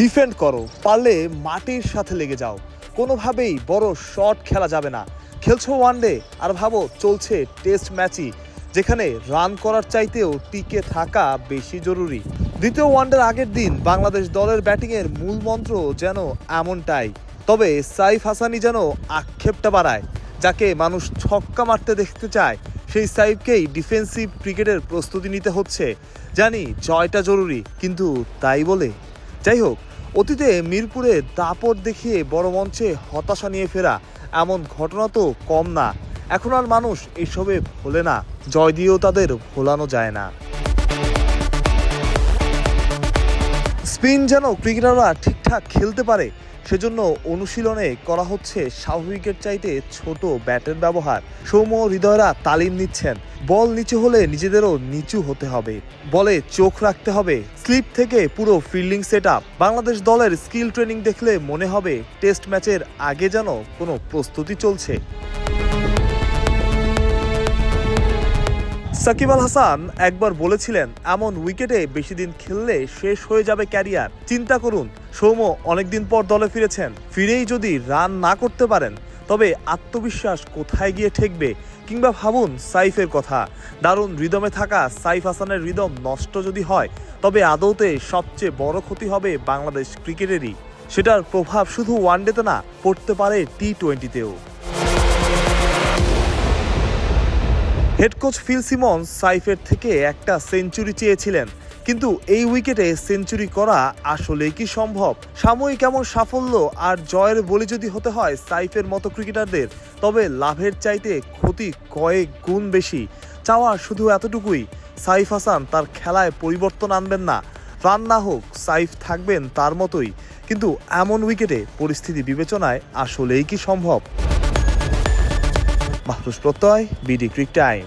Defend করো, পারলে মাটির সাথে লেগে যাও। কোনোভাবেই বড় শট খেলা যাবে না। খেলছো ওয়ানডে আর ভাবো চলছে টেস্ট ম্যাচই যেখানে রান করার চাইতেও টিকে থাকা বেশি জরুরি। দ্বিতীয় ওয়ানডের আগের দিন বাংলাদেশ দলের ব্যাটিংয়ের মূল মন্ত্র যেন এমনটাই। তবে সাইফ হাসানি যেন আক্ষেপটা বাড়ায়, যাকে মানুষ ছক্কা মারতে দেখতে চায়, সেই সাইফকেই ডিফেন্সিভ ক্রিকেটের প্রস্তুতি নিতে হচ্ছে। জানি জয়টা জরুরি, কিন্তু তাই বলে। যাই হোক অতীতে মিরপুরে দাপট দেখিয়ে বড় মঞ্চে হতাশা নিয়ে ফেরা এমন ঘটনা তো কম না। এখন আর মানুষ এসবে ভোলে না। জয় দিয়েও তাদের ভোলানো যায় না। স্পিন যেন ক্রিকেটাররা ঠিকঠাক খেলতে পারে সেজন্য অনুশীলনে করা হচ্ছে স্বাভাবিকের চাইতে ছোট ব্যাটের ব্যবহার। সৌম্য হৃদয়রা তালিম নিচ্ছেন। বল নিচু হলে নিজেদেরও নিচু হতে হবে। বলে চোখ রাখতে হবে। স্লিপ থেকে পুরো ফিল্ডিং সেট বাংলাদেশ দলের স্কিল ট্রেনিং দেখলে মনে হবে টেস্ট ম্যাচের আগে যেন কোনো প্রস্তুতি চলছে। সাকিব আল হাসান একবার বলেছিলেন, এমন উইকেটে বেশি দিন খেললে শেষ হয়ে যাবে ক্যারিয়ার। চিন্তা করুন, সৌম্য অনেকদিন পর দলে ফিরেছেন। ফিরেই যদি রান না করতে পারেন, তবে আত্মবিশ্বাস কোথায় গিয়ে ঠেকবে কিংবা ভাবুন সাইফের কথা। দারুণ রিদমে থাকা সাইফ হাসানের রিদম নষ্ট যদি হয়, তবে আদৌতে সবচেয়ে বড় ক্ষতি হবে বাংলাদেশ ক্রিকেটেরই। সেটার প্রভাব শুধু ওয়ানডেতে না, পড়তে পারে টি টোয়েন্টিতেও হেড কোচ ফিল সিমন্স সাইফের থেকে একটা সেঞ্চুরি চেয়েছিলেন। কিন্তু এই উইকেটে সেঞ্চুরি করা আসলেই কি সম্ভব? সাময়িক এমন সাফল্য আর জয়ের বলি যদি হতে হয় সাইফের মতো ক্রিকেটারদের, তবে লাভের চাইতে ক্ষতি কয়েক গুণ বেশি। চাওয়া শুধু এতটুকুই, সাইফ হাসান তার খেলায় পরিবর্তন আনবেন না। রান না হোক, সাইফ থাকবেন তার মতোই। কিন্তু এমন উইকেটে পরিস্থিতি বিবেচনায় আসলেই কি সম্ভব? মাহরুষ প্রত্যয় বিডি ক্রিক টাইম।